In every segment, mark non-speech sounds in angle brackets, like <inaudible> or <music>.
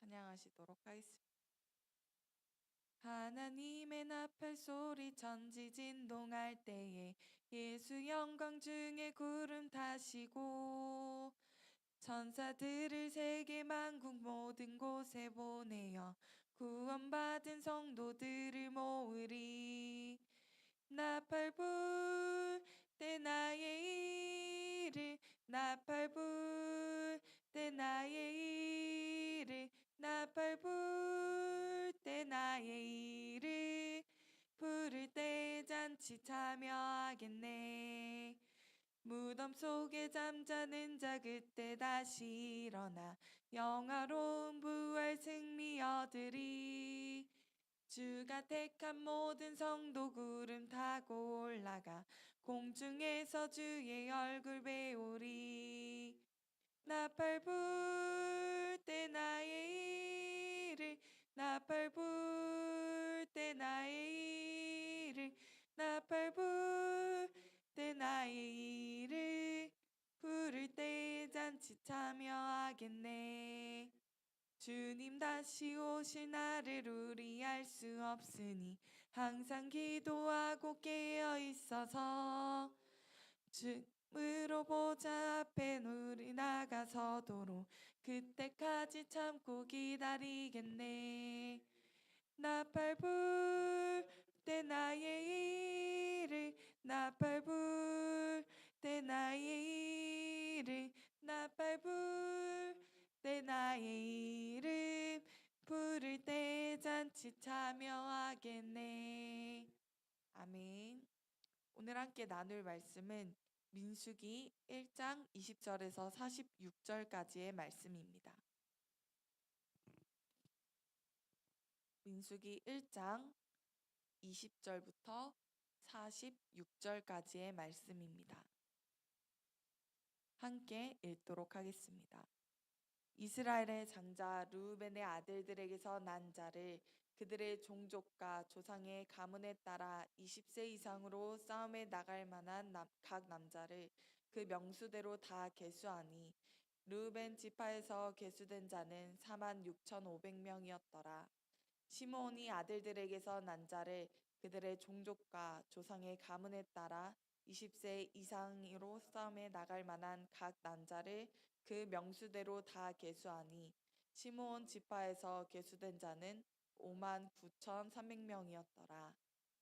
찬양하시도록 하겠습니다. 하나님의 나팔 소리 천지 진동할 때에 예수 영광 중에 구름 타시고 천사들을 세계 만국 모든 곳에 보내어 구원받은 성도들을 모으리 나팔 불때 나의 이를 나팔 불때 나의 이를 나팔 불 때 나의 이를 부를 때 잔치 참여하겠네. 무덤 속에 잠자는 자 그때 다시 일어나 영화로운 부활 승리 얻으리 주가 택한 모든 성도 구름 타고 올라가 공중에서 주의 얼굴 배우리 나팔 불 때 나의 이를 나팔 불 때 나의 이를 나팔 불 때 나의 이를 부를 때 잔치 참여하겠네. 주님 다시 오실 날을 우리 알 수 없으니 항상 기도하고 깨어 있어서 주 으로 보자 앞에 우리 나가서도록 그때까지 참고 기다리겠네 나팔 불때 나의 일을 나팔 불때 나의 일을 나팔 불때 나의 이름 부를 때 잔치 참여하겠네. 아멘. 오늘 함께 나눌 말씀은 민수기 1장 20절에서 46절까지의 말씀입니다. 민수기 1장 20절부터 46절까지의 말씀입니다. 함께 읽도록 하겠습니다. 이스라엘의 장자 루벤의 아들들에게서 난 자를 그들의 종족과 조상의 가문에 따라 20세 이상으로 싸움에 나갈 만한 남, 각 남자를 그 명수대로 다 계수하니 루벤 지파에서 계수된 자는 4만 6,500명이었더라. 시므온이 아들들에게서 난 자를 그들의 종족과 조상의 가문에 따라 20세 이상으로 싸움에 나갈 만한 각 남자를 그 명수대로 다 계수하니 시므온 지파에서 계수된 자는 5만 9,300명이었더라.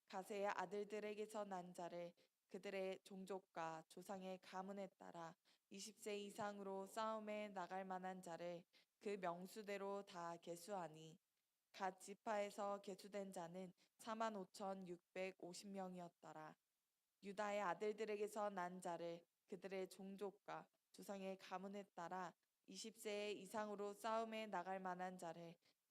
가세의 아들들에게서 난 자를 그들의 종족과 조상의 가문에 따라 20세 이상으로 싸움에 나갈 만한 자를 그 명수대로 다 계수하니 갓 지파에서 계수된 자는 4만 5,650명이었더라. 유다의 아들들에게서 난 자를 그들의 종족과 조상의 가문에 따라 20세 이상으로 싸움에 나갈 만한 자를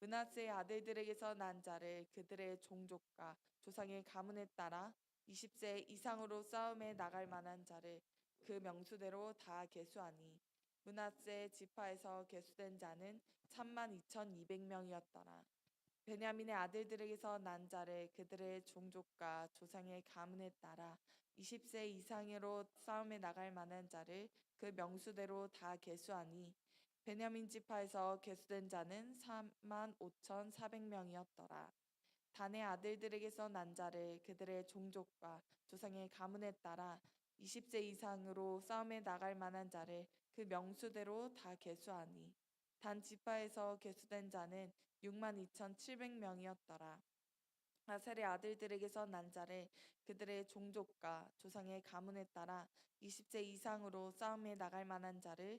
문하세의 아들들에게서 난 자를 그들의 종족과 조상의 가문에 따라 20세 이상으로 싸움에 나갈 만한 자를 그 명수대로 다 계수하니 문하세 지파에서 계수된 자는 3만 2,200명이었더라. 베냐민의 아들들에게서 난 자를 그들의 종족과 조상의 가문에 따라 20세 이상으로 싸움에 나갈 만한 자를 그 명수대로 다 계수하니 베냐민 지파에서 계수된 자는 3만 5,400명이었더라. 단의 아들들에게서 난 자를 그들의 종족과 조상의 가문에 따라 20세 이상으로 싸움에 나갈 만한 자를 그 명수대로 다 계수하니 단 지파에서 계수된 자는 6만 2,700명이었더라. 아셀의 아들들에게서 난 자를 그들의 종족과 조상의 가문에 따라 20세 이상으로 싸움에 나갈 만한 자를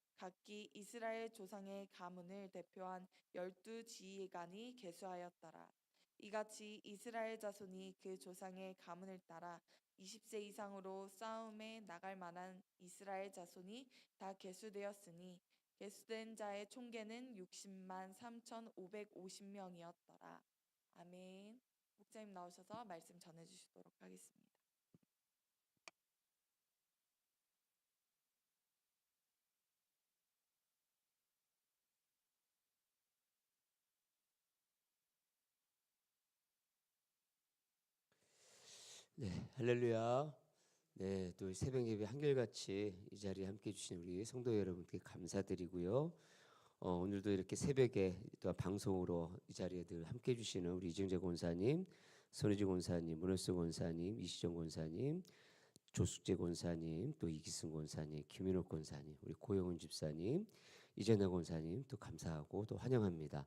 각기 이스라엘 조상의 가문을 대표한 열두 지휘관이 계수하였더라. 이같이 이스라엘 자손이 그 조상의 가문을 따라 20세 이상으로 싸움에 나갈 만한 이스라엘 자손이 다 계수되었으니 계수된 자의 총계는 60만 3,550명이었더라. 아멘. 목사님 나오셔서 말씀 전해 주시도록 하겠습니다. 네, 할렐루야. 네, 또 새벽 예배 한결같이 이 자리에 함께 해주신 우리 성도 여러분께 감사드리고요. 어, 오늘도 이렇게 새벽에 또 방송으로 이 자리에 늘 함께 해주시는 우리 이정재 권사님, 손혜지 권사님, 문호수 권사님, 이시정 권사님, 조숙재 권사님, 또 이기승 권사님, 김인옥 권사님, 우리 고영훈 집사님, 이재나 권사님 또 감사하고 또 환영합니다.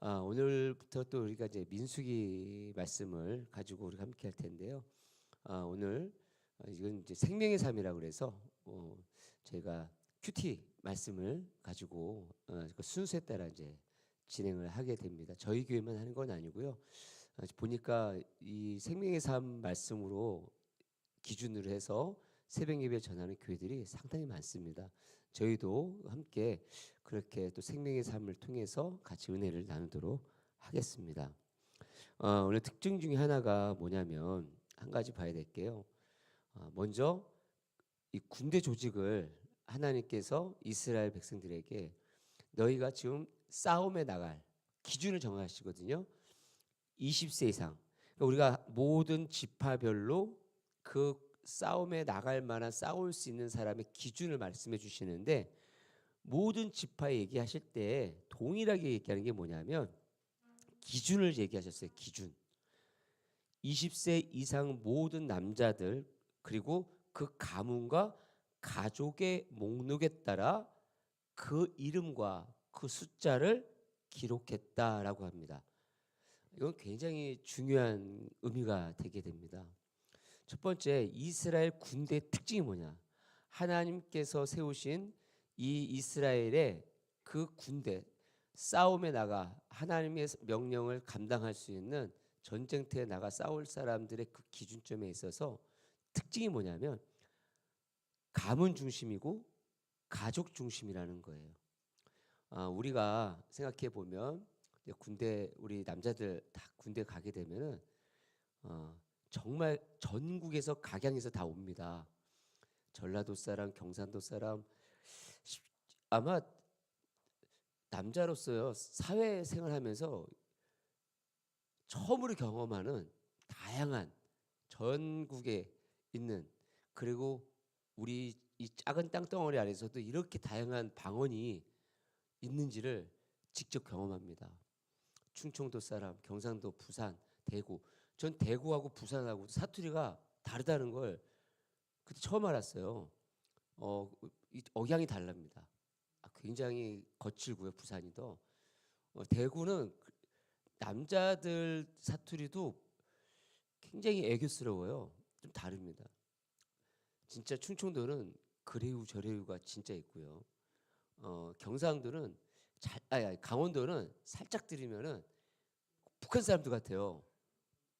아, 오늘부터 또 우리가 이제 민수기 말씀을 가지고 우리가 함께 할 텐데요. 아, 오늘 어, 이건 이제 생명의 삶이라고 그래서 어, 제가 큐티 말씀을 가지고 어, 그 순서에 따라 이제 진행을 하게 됩니다. 저희 교회만 하는 건 아니고요. 어, 보니까 이 생명의 삶 말씀으로 기준으로 해서 새벽 예배 전하는 교회들이 상당히 많습니다. 저희도 함께 그렇게 또 생명의 삶을 통해서 같이 은혜를 나누도록 하겠습니다. 어, 오늘 특징 중에 하나가 뭐냐면 한 가지 봐야 될 게요. 어, 먼저 이 군대 조직을 하나님께서 이스라엘 백성들에게 너희가 지금 싸움에 나갈 기준을 정하시거든요. 20세 이상. 그러니까 우리가 모든 지파별로 그 싸움에 나갈 만한 싸울 수 있는 사람의 기준을 말씀해 주시는데 모든 지파 얘기하실 때 동일하게 얘기하는 게 뭐냐면 기준을 얘기하셨어요. 기준. 20세 이상 모든 남자들 그리고 그 가문과 가족의 목록에 따라 그 이름과 그 숫자를 기록했다라고 합니다. 이건 굉장히 중요한 의미가 되게 됩니다. 첫 번째 이스라엘 군대 특징이 뭐냐? 하나님께서 세우신 이 이스라엘의 그 군대 싸움에 나가 하나님의 명령을 감당할 수 있는 전쟁터에 나가 싸울 사람들의 그 기준점에 있어서 특징이 뭐냐면 가문 중심이고 가족 중심이라는 거예요. 아, 우리가 생각해 보면 군대 우리 남자들 다 군대 가게 되면은 어, 정말 전국에서 각양에서 다 옵니다. 전라도 사람, 경상도 사람 아마 남자로서요 사회 생활하면서 처음으로 경험하는 다양한 전국에 있는 그리고 우리 이 작은 땅덩어리 안에서도 이렇게 다양한 방언이 있는지를 직접 경험합니다. 충청도 사람, 경상도, 부산 대구. 전 대구하고 부산하고 사투리가 다르다는 걸 그때 처음 알았어요. 어, 이 억양이 달랍니다. 아, 굉장히 거칠고요, 부산이 더. 어, 대구는 그- 남자들 사투리도 굉장히 애교스러워요. 좀 다릅니다. 진짜 충청도는 그래요 저래요가 진짜 있고요. 어, 경상도는 잘, 아니, 아니, 강원도는 살짝 들으면은 북한 사람들 같아요.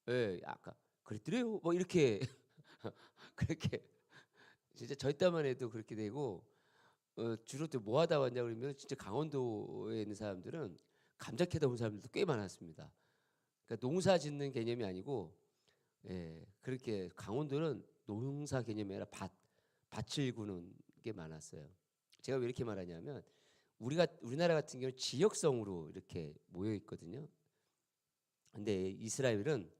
예, 아까 그랬더래요. 뭐 이렇게 <laughs> 그렇게 진짜 저희 때만 해도 그렇게 되고 어, 주로 또 뭐 하다 왔냐 그러면 진짜 강원도에 있는 사람들은 감자 캐다 온 사람들도 꽤 많았습니다. 그러니까 농사 짓는 개념이 아니고 예, 그렇게 강원도는 농사 개념이 아니라 밭 밭을 구는 게 많았어요. 제가 왜 이렇게 말하냐면 우리가 우리나라 같은 경우 는 지역성으로 이렇게 모여 있거든요. 근데 이스라엘은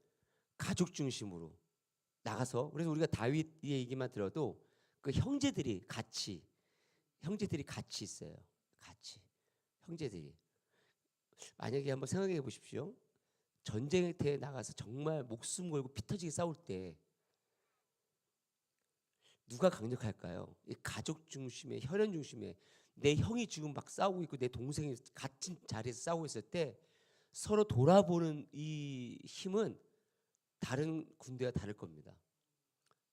가족 중심으로 나가서 그래서 우리가 다윗의 얘기만 들어도 그 형제들이 같이 형제들이 같이 있어요. 같이 형제들이 만약에 한번 생각해 보십시오. 전쟁터에 나가서 정말 목숨 걸고 피 터지게 싸울 때 누가 강력할까요? 이 가족 중심의 혈연 중심의 내 형이 지금 막 싸우고 있고 내 동생이 같은 자리에서 싸우고 있을 때 서로 돌아보는 이 힘은 다른 군대와 다를 겁니다.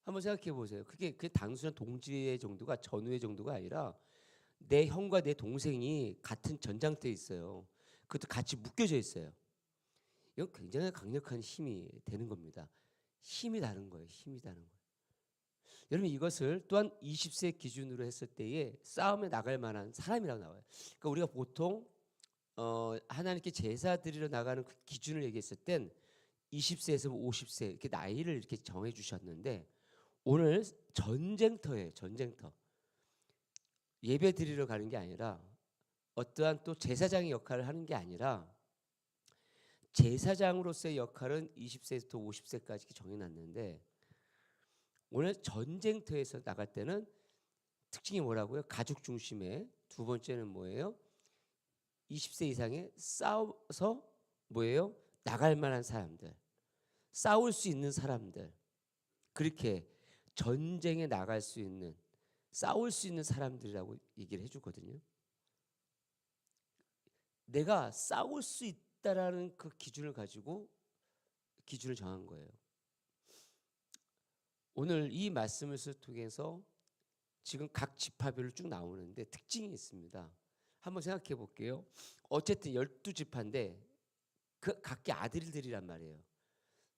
한번 생각해 보세요. 그게 그 단순한 동지의 정도가 전우의 정도가 아니라 내 형과 내 동생이 같은 전장터에 있어요. 그것도 같이 묶여져 있어요. 이건 굉장히 강력한 힘이 되는 겁니다. 힘이 다른 거예요. 힘이 다른 거예요. 여러분 이것을 또한 20세 기준으로 했을 때에 싸움에 나갈 만한 사람이라고 나와요. 그러니까 우리가 보통 어, 하나님께 제사 드리러 나가는 그 기준을 얘기했을 땐 20세에서 50세 이렇게 나이를 이렇게 정해 주셨는데 오늘 전쟁터예요. 전쟁터. 예배 드리러 가는 게 아니라 어떠한 또 제사장의 역할을 하는 게 아니라 제사장으로서의 역할은 20세에서 50세까지 정해놨는데 오늘 전쟁터에서 나갈 때는 특징이 뭐라고요? 가족 중심의 두 번째는 뭐예요? 20세 이상의 싸워서 뭐예요? 나갈 만한 사람들, 싸울 수 있는 사람들, 그렇게 전쟁에 나갈 수 있는, 싸울 수 있는 사람들이라고 얘기를 해주거든요. 내가 싸울 수 있다라는 그 기준을 가지고 기준을 정한 거예요. 오늘 이 말씀을 통해서 지금 각 지파별로 쭉 나오는데 특징이 있습니다. 한번 생각해 볼게요. 어쨌든 열두 지파인데 그 각기 아들들이란 말이에요.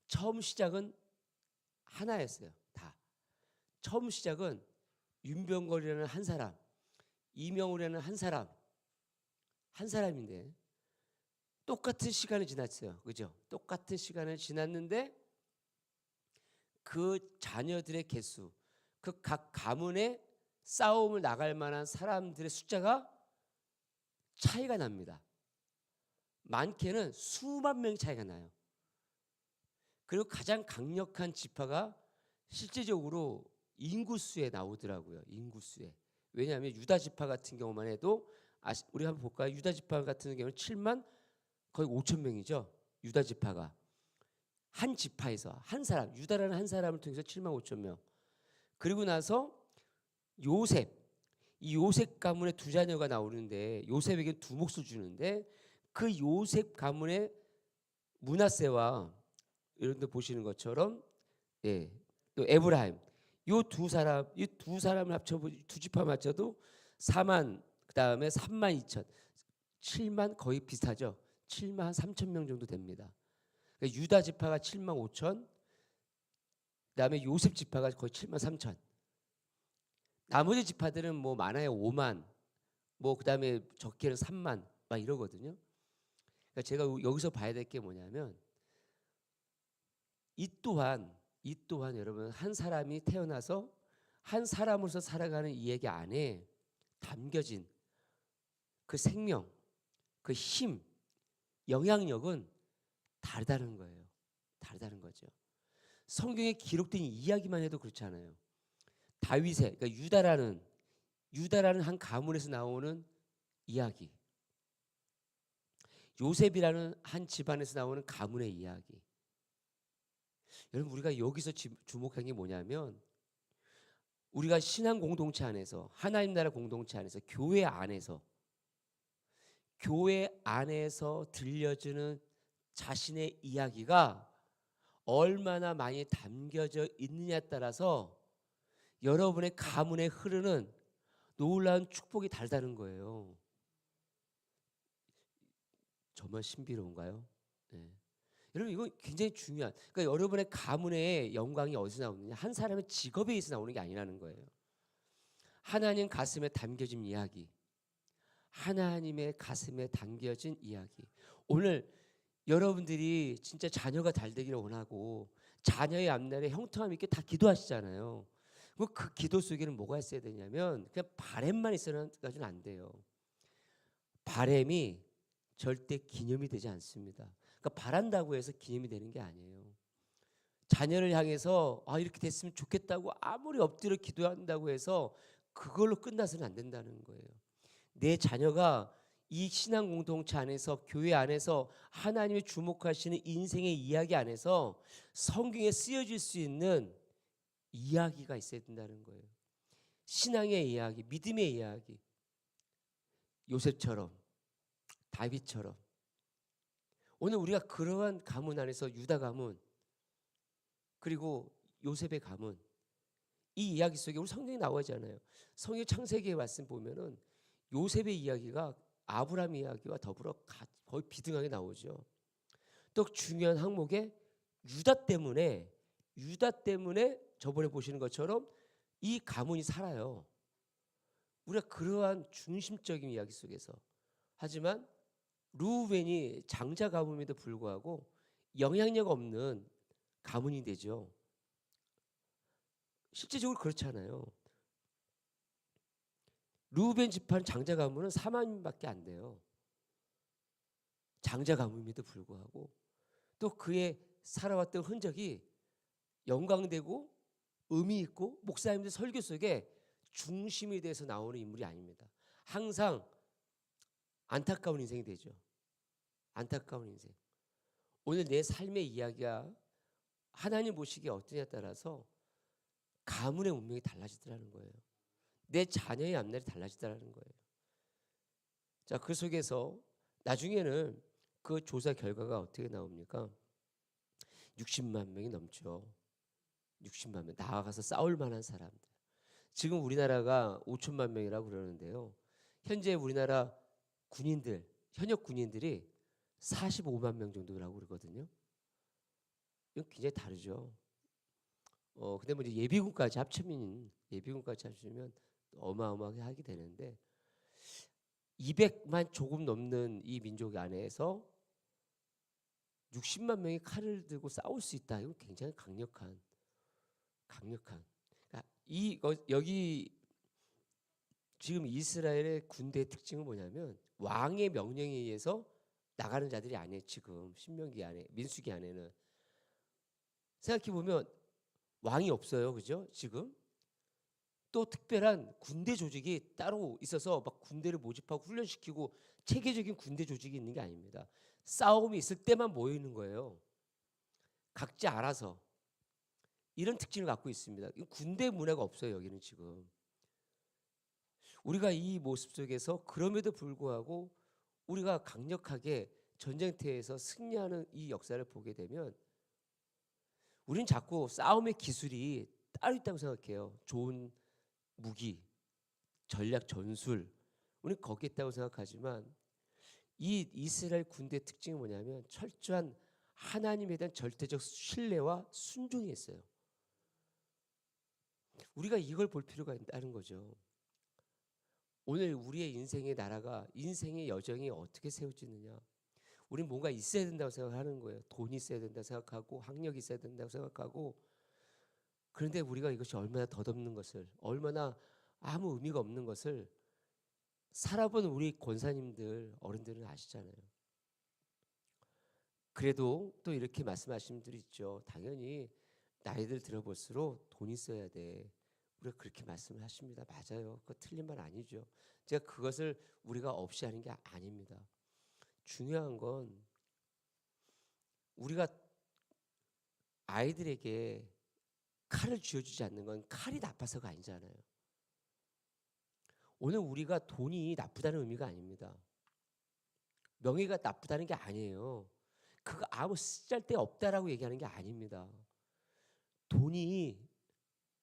처음 시작은 하나였어요. 다. 처음 시작은 윤병걸이라는 한 사람, 이명우라는 한 사람, 한 사람인데 똑같은 시간이 지났어요. 그죠? 똑같은 시간을 지났는데 그 자녀들의 개수, 그 각 가문의 싸움을 나갈 만한 사람들의 숫자가 차이가 납니다. 많게는 수만 명 차이가 나요. 그리고 가장 강력한 지파가 실제적으로 인구수에 나오더라고요. 인구수에. 왜냐하면 유다 지파 같은 경우만 해도 우리 한번 볼까요? 유다 지파 같은 경우는 7만 거의 5천 명이죠. 유다 지파가 한 지파에서 한 사람 유다라는 한 사람을 통해서 7만 5천 명. 그리고 나서 요셉 이 요셉 가문의 두 자녀가 나오는데 요셉에게 두 몫을 주는데 그 요셉 가문의 문하세와 여러분들 보시는 것처럼 예, 또 에브라임 요 두 사람 이 두 사람을 합쳐 두 지파 맞춰도 4만 그다음에 3만 2천 7만 거의 비슷하죠. 7만 3천 명 정도 됩니다. 그러니까 유다 지파가 7만 5천 그다음에 요셉 지파가 거의 7만 3천 나머지 지파들은 뭐 많아야 5만 뭐 그다음에 적게는 3만 막 이러거든요. 그러니까 제가 여기서 봐야 될 게 뭐냐면 이 또한 이 또한 여러분 한 사람이 태어나서 한 사람으로서 살아가는 이 얘기 안에 담겨진 그 생명, 그 힘, 영향력은 다르다는 거예요. 다르다는 거죠. 성경에 기록된 이야기만 해도 그렇지 않아요. 다윗의 그러니까 유다라는 유다라는 한 가문에서 나오는 이야기. 요셉이라는 한 집안에서 나오는 가문의 이야기. 여러분 우리가 여기서 지- 주목한 게 뭐냐면 우리가 신앙 공동체 안에서 하나님 나라 공동체 안에서 교회 안에서 교회 안에서 들려주는 자신의 이야기가 얼마나 많이 담겨져 있느냐에 따라서 여러분의 가문에 흐르는 놀라운 축복이 다르다는 거예요. 정말 신비로운가요? 네. 여러분 이건 굉장히 중요한. 그러니까 여러분의 가문의 영광이 어디서 나오느냐? 한 사람의 직업에 의해서 나오는 게 아니라는 거예요. 하나님 가슴에 담겨진 이야기. 하나님의 가슴에 담겨진 이야기. 오늘 여러분들이 진짜 자녀가 잘 되기를 원하고 자녀의 앞날에 형통함 있게 다 기도하시잖아요. 그 기도 속에는 뭐가 있어야 되냐면 그냥 바램만 있어는 가지고는 안 돼요. 바램이 절대 기념이 되지 않습니다. 그러니까 바란다고 해서 기념이 되는 게 아니에요. 자녀를 향해서 아 이렇게 됐으면 좋겠다고 아무리 엎드려 기도한다고 해서 그걸로 끝나서는 안 된다는 거예요. 내 자녀가 이 신앙 공동체 안에서 교회 안에서 하나님이 주목하시는 인생의 이야기 안에서 성경에 쓰여질 수 있는 이야기가 있어야 된다는 거예요. 신앙의 이야기, 믿음의 이야기. 요셉처럼 다윗처럼 오늘 우리가 그러한 가문 안에서 유다 가문 그리고 요셉의 가문 이 이야기 속에 우리 성경에 나오잖아요. 성경 창세기에 말씀 보면은 요셉의 이야기가 아브라함 이야기와 더불어 가- 거의 비등하게 나오죠. 또 중요한 항목에 유다 때문에 유다 때문에 저번에 보시는 것처럼 이 가문이 살아요. 우리가 그러한 중심적인 이야기 속에서 하지만 루벤이 장자 가문임에도 불구하고 영향력 없는 가문이 되죠. 실제적으로 그렇잖아요. 루벤 집안 장자 가문은 4만밖에 안 돼요. 장자 가문임에도 불구하고 또 그의 살아왔던 흔적이 영광되고 의미 있고 목사님들 설교 속에 중심이 돼서 나오는 인물이 아닙니다. 항상 안타까운 인생이 되죠. 안타까운 인생. 오늘 내 삶의 이야기가 하나님 보시기에 어떠냐에 따라서 가문의 운명이 달라지더라는 거예요. 내 자녀의 앞날이 달라지더라는 거예요. 자, 그 속에서 나중에는 그 조사 결과가 어떻게 나옵니까? 60만 명이 넘죠. 60만 명. 나아가서 싸울 만한 사람들. 지금 우리나라가 5천만 명이라고 그러는데요. 현재 우리나라 군인들, 현역 군인들이 45만 명 정도라고 그러거든요. 이건 굉장히 다르죠. 어, 근데 뭐 이제 예비군까지 합치면 예비군까지 합치면 어마어마하게 하게 되는데 200만 조금 넘는 이 민족 안에서 60만 명이 칼을 들고 싸울 수 있다. 이건 굉장히 강력한 강력한. 그러니까 이 어, 여기 지금 이스라엘의 군대의 특징은 뭐냐면 왕의 명령에 의해서 나가는 자들이 아니에요. 지금 신명기 안에 민수기 안에는 생각해 보면 왕이 없어요. 그죠? 지금 또 특별한 군대 조직이 따로 있어서 막 군대를 모집하고 훈련시키고 체계적인 군대 조직이 있는 게 아닙니다. 싸움이 있을 때만 모여 있는 거예요. 각자 알아서 이런 특징을 갖고 있습니다. 이 군대 문화가 없어요. 여기는 지금 우리가 이 모습 속에서 그럼에도 불구하고 우리가 강력하게 전쟁터에서 승리하는 이 역사를 보게 되면 우리는 자꾸 싸움의 기술이 따로 있다고 생각해요. 좋은 무기, 전략 전술, 우리는 거기에 있다고 생각하지만 이 이스라엘 군대의 특징이 뭐냐면 철저한 하나님에 대한 절대적 신뢰와 순종이 있어요. 우리가 이걸 볼 필요가 있다는 거죠. 오늘 우리의 인생의 나라가 인생의 여정이 어떻게 세워지느냐? 우리는 뭔가 있어야 된다고 생각하는 거예요. 돈이 있어야 된다고 생각하고 학력이 있어야 된다고 생각하고 그런데 우리가 이것이 얼마나 덧없는 것을 얼마나 아무 의미가 없는 것을 살아본 우리 권사님들 어른들은 아시잖아요. 그래도 또 이렇게 말씀하시는 분들이 있죠. 당연히 나이들 들어볼수록 돈 있어야 돼. 우리가 그렇게 말씀을 하십니다. 맞아요. 그거 틀린 말 아니죠. 제가 그것을 우리가 없이 하는 게 아닙니다. 중요한 건 우리가 아이들에게 칼을 쥐어주지 않는 건 칼이 나빠서가 아니잖아요. 오늘 우리가 돈이 나쁘다는 의미가 아닙니다. 명예가 나쁘다는 게 아니에요. 그거 아무 쓰잘데 없다라고 얘기하는 게 아닙니다. 돈이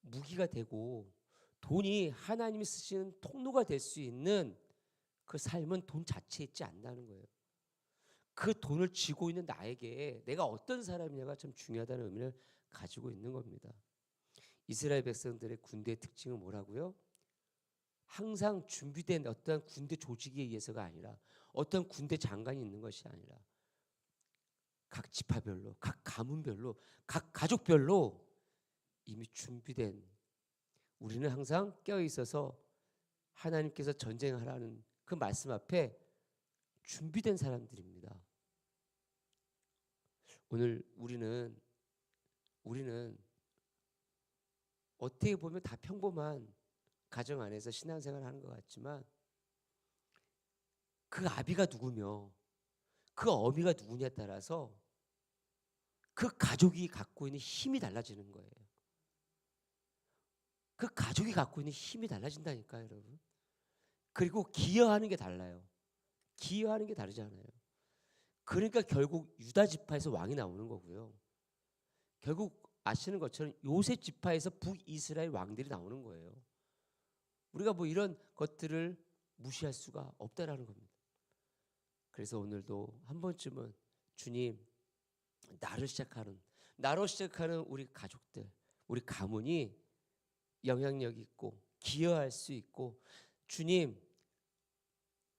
무기가 되고 돈이 하나님이 쓰시는 통로가 될 수 있는 그 삶은 돈 자체에 있지 않다는 거예요. 그 돈을 쥐고 있는 나에게 내가 어떤 사람이냐가 참 중요하다는 의미를 가지고 있는 겁니다. 이스라엘 백성들의 군대의 특징은 뭐라고요? 항상 준비된 어떠한 군대 조직에 의해서가 아니라 어떤 군대 장관이 있는 것이 아니라 각 지파별로, 각 가문별로, 각 가족별로 이미 준비된 우리는 항상 깨어 있어서 하나님께서 전쟁하라는 그 말씀 앞에 준비된 사람들입니다. 오늘 우리는 우리는 어떻게 보면 다 평범한 가정 안에서 신앙생활을 하는 것 같지만 그 아비가 누구며 그 어미가 누구냐에 따라서 그 가족이 갖고 있는 힘이 달라지는 거예요. 그 가족이 갖고 있는 힘이 달라진다니까요, 여러분. 그리고 기여하는 게 달라요. 기여하는 게 다르잖아요. 그러니까 결국 유다 지파에서 왕이 나오는 거고요. 결국 아시는 것처럼 요셉 지파에서 북이스라엘 왕들이 나오는 거예요. 우리가 뭐 이런 것들을 무시할 수가 없다라는 겁니다. 그래서 오늘도 한 번쯤은 주님 나를 시작하는 나로 시작하는 우리 가족들, 우리 가문이 영향력 있고 기여할 수 있고 주님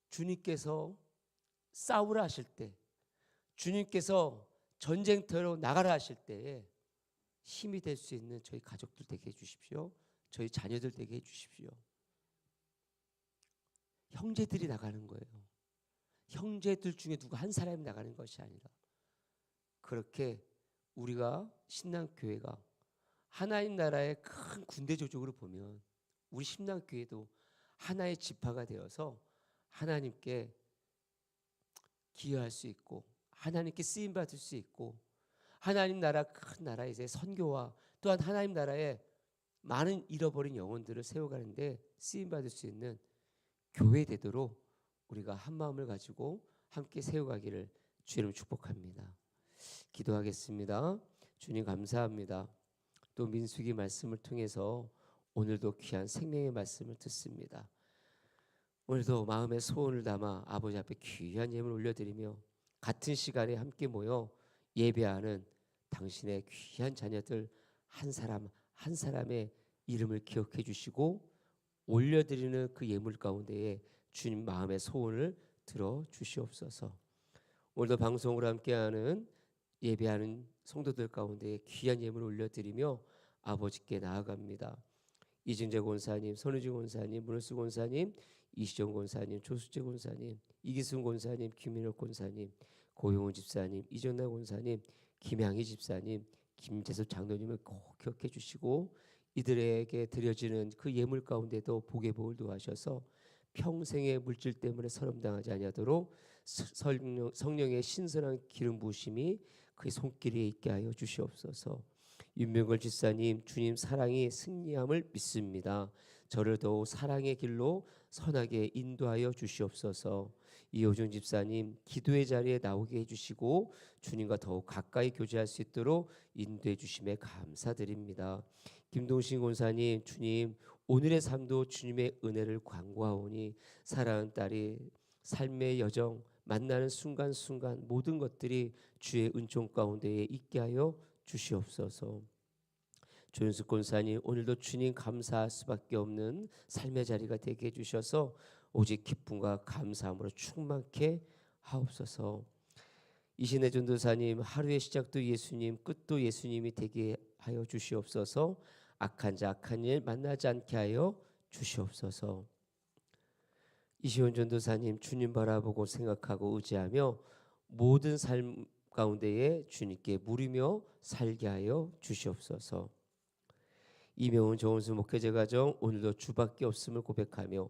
주님께서 싸우라 하실 때 주님께서 전쟁터로 나가라 하실 때에 힘이 될 수 있는 저희 가족들 되게 해 주십시오. 저희 자녀들 되게 해 주십시오. 형제들이 나가는 거예요. 형제들 중에 누구 한 사람이 나가는 것이 아니라 그렇게 우리가 신랑교회가 하나님 나라의 큰 군대 조직으로 보면 우리 신랑교회도 하나의 지파가 되어서 하나님께 기여할 수 있고 하나님께 쓰임 받을 수 있고 하나님 나라 큰 나라에서 선교와 또한 하나님 나라의 많은 잃어버린 영혼들을 세워가는데 쓰임 받을 수 있는 교회 되도록 우리가 한 마음을 가지고 함께 세워가기를 주님 축복합니다. 기도하겠습니다. 주님 감사합니다. 또 민수기 말씀을 통해서 오늘도 귀한 생명의 말씀을 듣습니다. 오늘도 마음의 소원을 담아 아버지 앞에 귀한 예물 올려드리며 같은 시간에 함께 모여 예배하는 당신의 귀한 자녀들 한 사람 한 사람의 이름을 기억해 주시고 올려드리는 그 예물 가운데에 주님 마음의 소원을 들어 주시옵소서. 오늘도 방송으로 함께하는 예배하는 성도들 가운데 귀한 예물을 올려드리며 아버지께 나아갑니다. 이진재 권사님, 손우주 권사님, 문을수 권사님, 이시정 권사님, 조수재 권사님, 이기순 권사님, 김민혁 권사님, 고용훈 집사님, 이정나 권사님, 김양희 집사님, 김재수 장로님을 꼭 기억해 주시고 이들에게 드려지는 그 예물 가운데도 복의 복을 도하셔서 평생의 물질 때문에 서름당하지 아니하도록 성령, 성령의 신선한 기름 부으심이 그의 손길에 있게 하여 주시옵소서. 윤명걸 집사님 주님 사랑이 승리함을 믿습니다. 저를 더욱 사랑의 길로 선하게 인도하여 주시옵소서. 이호준 집사님 기도의 자리에 나오게 해주시고 주님과 더욱 가까이 교제할 수 있도록 인도해 주심에 감사드립니다. 김동신 권사님 주님 오늘의 삶도 주님의 은혜를 광고하오니 사랑하는 딸이 삶의 여정 만나는 순간순간 모든 것들이 주의 은총 가운데에 있게 하여 주시옵소서. 조윤숙 권사님 오늘도 주님 감사할 수밖에 없는 삶의 자리가 되게 해주셔서 오직 기쁨과 감사함으로 충만케 하옵소서. 이신의 전도사님 하루의 시작도 예수님 끝도 예수님이 되게 하여 주시옵소서. 악한 자 악한 일 만나지 않게 하여 주시옵소서. 이시온 전도사님 주님 바라보고 생각하고 의지하며 모든 삶 가운데에 주님께 물으며 살게 하여 주시옵소서. 이명훈 정원수 목회자 가정 오늘도 주밖에 없음을 고백하며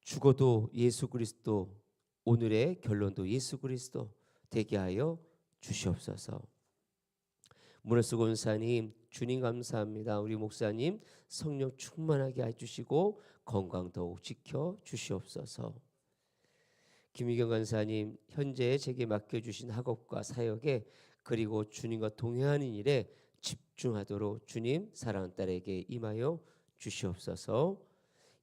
죽어도 예수 그리스도 오늘의 결론도 예수 그리스도 되게 하여 주시옵소서. 문을수 권사님 주님 감사합니다. 우리 목사님 성령 충만하게 해주시고 건강 더욱 지켜 주시옵소서. 김희경 간사님 현재 제게 맡겨주신 학업과 사역에 그리고 주님과 동행하는 일에 집중하도록 주님 사랑하는 딸에게 임하여 주시옵소서.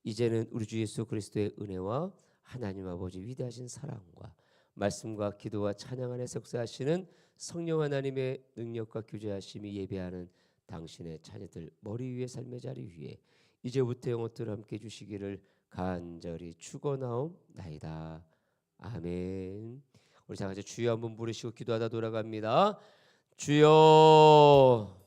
이제는 우리 주 예수 그리스도의 은혜와 하나님 아버지 위대하신 사랑과 말씀과 기도와 찬양 안에 역사하시는 성령 하나님의 능력과 교제하심이 예배하는 당신의 자녀들 머리 위에 삶의 자리 위에 이제부터 영원토록 함께 해주시기를 간절히 축원하옵나이다. 아멘. 우리 다 같이 주여 한번 부르시고 기도하다 돌아갑니다. 주여